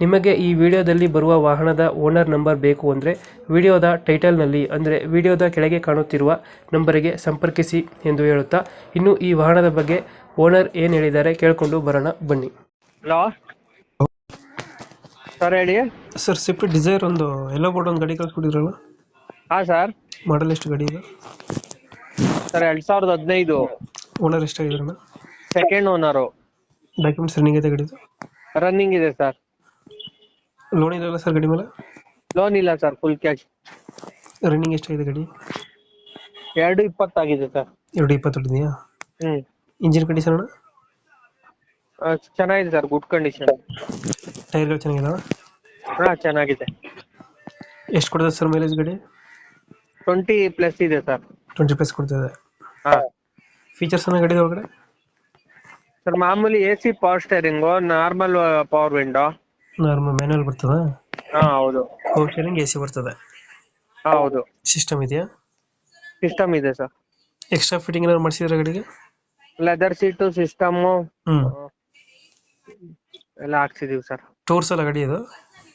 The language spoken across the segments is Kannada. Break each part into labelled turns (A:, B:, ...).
A: ನಿಮಗೆ ಈ ವಿಡಿಯೋದಲ್ಲಿ ಬರುವ ವಾಹನದ ಓನರ್ ನಂಬರ್ ಬೇಕು ಅಂದರೆ ವಿಡಿಯೋದ ಟೈಟಲ್ನಲ್ಲಿ ಅಂದರೆ ವಿಡಿಯೋದ ಕೆಳಗೆ ಕಾಣುತ್ತಿರುವ ನಂಬರಿಗೆ ಸಂಪರ್ಕಿಸಿ ಎಂದು ಹೇಳುತ್ತಾ ಇನ್ನು ಈ ವಾಹನದ ಬಗ್ಗೆ ಓನರ್ ಏನು ಹೇಳಿದ್ದಾರೆ ಕೇಳಿಕೊಂಡು ಬರೋಣ ಬನ್ನಿ.
B: ಹಲೋ? ಸರ್ ಹೇಳಿ.
A: ಸರ್ ಸ್ವಿಫ್ಟ್ ಡಿಸೈರ್ ಒಂದು ಎಲ್ಲೋ ಬೋರ್ಡ್ ಒಂದು ಗಾಡಿ ಕಳ್ಸಿಬಿಟ್ಟಿದ್ರಲ್ಲ
B: ಹಾಂ ಸರ್.
A: ಮಾಡಲ್ ಎಷ್ಟು ಗಾಡಿ ಇದೆ?
B: ಸರ್ ಎರಡು ಸಾವಿರದ ಹದಿನೈದು.
A: ಓನರ್ ಎಷ್ಟಾಗಿದ್ರಣ್ಣ
B: ಸೆಕೆಂಡ್ ಓನರು
A: ಡಾಕ್ಯುಮೆಂಟ್ಸ್ ರನ್ನಿಂಗ್ ಇದೆ ಗಾಡಿದು?
B: ರನ್ನಿಂಗ್ ಇದೆ ಸರ್.
A: ಲೋನ್ ಇಲ್ಲ ಸರ್ ಗಾಡಿ ಮೇಲೆ?
B: ಲೋನ್ ಇಲ್ಲ ಸರ್ ಫುಲ್ ಕ್ಯಾಶ್
A: ರನ್ನಿಂಗ್ ಎಷ್ಟಾಗಿದೆ ಗಾಡಿ?
B: ಎರಡು ಇಪ್ಪತ್ತಾಗಿದೆ ಸರ್
A: ಎರಡು ಇಪ್ಪತ್ತು ಹ್ಮ್.
B: ಹ್ಞೂ
A: ಇಂಜಿನ್ ಕಂಡೀಷನ್ ಅಣ್ಣ
B: ಚೆನ್ನಾಗಿದೆ ಸರ್ ಗುಡ್ ಕಂಡೀಷನ್
A: ಟೈರ್ಗಳು ಚೆನ್ನಾಗಿದಾವ?
B: ಹಾಂ ಚೆನ್ನಾಗಿದೆ.
A: ಎಷ್ಟು ಕೊಡ್ತದೆ ಸರ್ ಮೈಲೇಜ್ ಗಾಡಿ?
B: ಟ್ವೆಂಟಿ ಪ್ಲಸ್ ಇದೆ ಸರ್
A: ಟ್ವೆಂಟಿ ಪ್ಲಸ್ ಕೊಡ್ತದೆ.
B: ಹಾಂ.
A: ಫೀಚರ್ಸ್ ಅನ್ನ ಗಾಡಿ ಒಳಗಡೆ?
B: ಸರ್ ಮಾಮೂಲಿ A C power steering normal power window
A: normal manual ಬರ್ತದ?
B: ಹಾಂ ಹೌದು.
A: ಪವರ್ ಶೇರಿಂಗ್ ಎ ಸಿ ಬರ್ತದೆ?
B: ಹಾಂ ಹೌದು.
A: ಸಿಸ್ಟಮ್ ಇದೆಯಾ?
B: ಸಿಸ್ಟಮ್ ಇದೆ ಸರ್
A: ಎಕ್ಸ್ಟ್ರಾ ಫಿಟ್ಟಿಂಗ್ ಏನಾದ್ರು ಮಾಡಿಸಿದ್ರೆ ಗಾಡಿಗೆ?
B: Leather seat system
A: hmm.
B: ಎಲ್ಲ ಹಾಕ್ಸಿದೀವಿ ಸರ್
A: ಟೂರ್ಸ್ ಎಲ್ಲ ಗಾಡಿ ಇದು?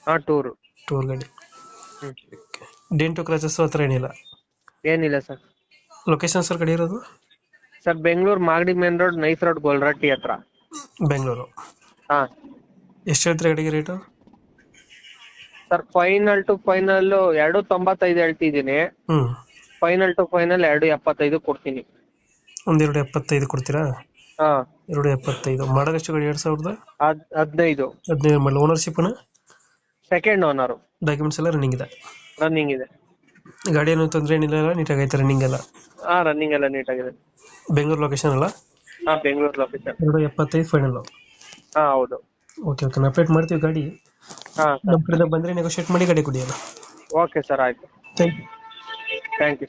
B: ಹಾಂ ಟೂರ್
A: ಟೂರ್ ಗಾಡಿ.
B: ಹ್ಞೂ
A: ಡೆಂಟು ಕ್ರಾಚಸ್ ಹತ್ರ ಏನಿಲ್ಲ?
B: ಏನಿಲ್ಲ ಸರ್
A: ಲೊಕೇಶನ್ ಸರ್ ಗಾಡಿ ಇರೋದು?
B: Sir Bengaluru Magadi main road NICE road Gollarahatti ಹತ್ರ.
A: ಬೆಂಗಳೂರು
B: ಹಾ.
A: ಎಷ್ಟು ಹೇಳ್ತೀರಿ ಗಾಡಿಗೆ rate
B: sir final to final ಎರಡು ತೊಂಬತ್ತೈದು ಹೇಳ್ತಿದ್ದೀನಿ.
A: ಹ್ಮ್.
B: ಫೈನಲ್ ಟು ಫೈನಲ್ ಎರಡು ಎಪ್ಪತ್ತೈದು ಕೊಡ್ತೀನಿ.
A: ಒಂದೆರಡು ಎಪ್ಪತ್ತೈದು ಕೊಡ್ತೀರಾ?
B: ಹಾ.
A: ಎರಡು ಎಪ್ಪತ್ತೈದು. ಮಾಡೋದು ಎಷ್ಟು ಗಾಡಿ ಎರಡು ಸಾವಿರದ?
B: ಹದ್ ಹದಿನೈದು.
A: ಹದಿನೈದು ಓನರ್ಶಿಪ್ ಓನರ್ಶಿಪ್ನ
B: ಸೆಕೆಂಡ್ ಓನರ್
A: ಡಾಕ್ಯುಮೆಂಟ್ಸ್ ಎಲ್ಲ ರನ್ನಿಂಗ್ ಇದೆ.
B: ರನ್ನಿಂಗ್ ಇದೆ.
A: ಗಾಡಿ ಏನು ತೊಂದರೆ ಏನಿಲ್ಲ ನೀಟಾಗಿ ಐತೆ ರನ್ನಿಂಗ್ ಎಲ್ಲ?
B: ಹಾ ರನ್ನಿಂಗ್ ಎಲ್ಲ ನೀಟಾಗಿದೆ.
A: ಬೆಂಗಳೂರು ಲೊಕೇಶನ್ ಅಲ್ಲ?
B: ಹಾ ಬೆಂಗಳೂರು ಲೊಕೇಶನ್
A: ಎರಡು ಎಪ್ಪತ್ತೈದು ಫೈನಲ್
B: ಹಾ ಹೌದು.
A: ಓಕೆ ಓಕೆ ನಾವು ಅಪ್ಡೇಟ್ ಮಾಡ್ತೀವಿ ಗಾಡಿ.
B: ಹಾ
A: ನಮ್ಮ ಕಡೆಯಿಂದ ಬಂದರೆ ನೆಗೋಷಿಯೇಟ್ ಮಾಡಿ ಗಾಡಿ ಕೊಡಿ
B: ಓಕೆ ಸರ್ ಆಯ್ತು.
A: Thank you
B: thank you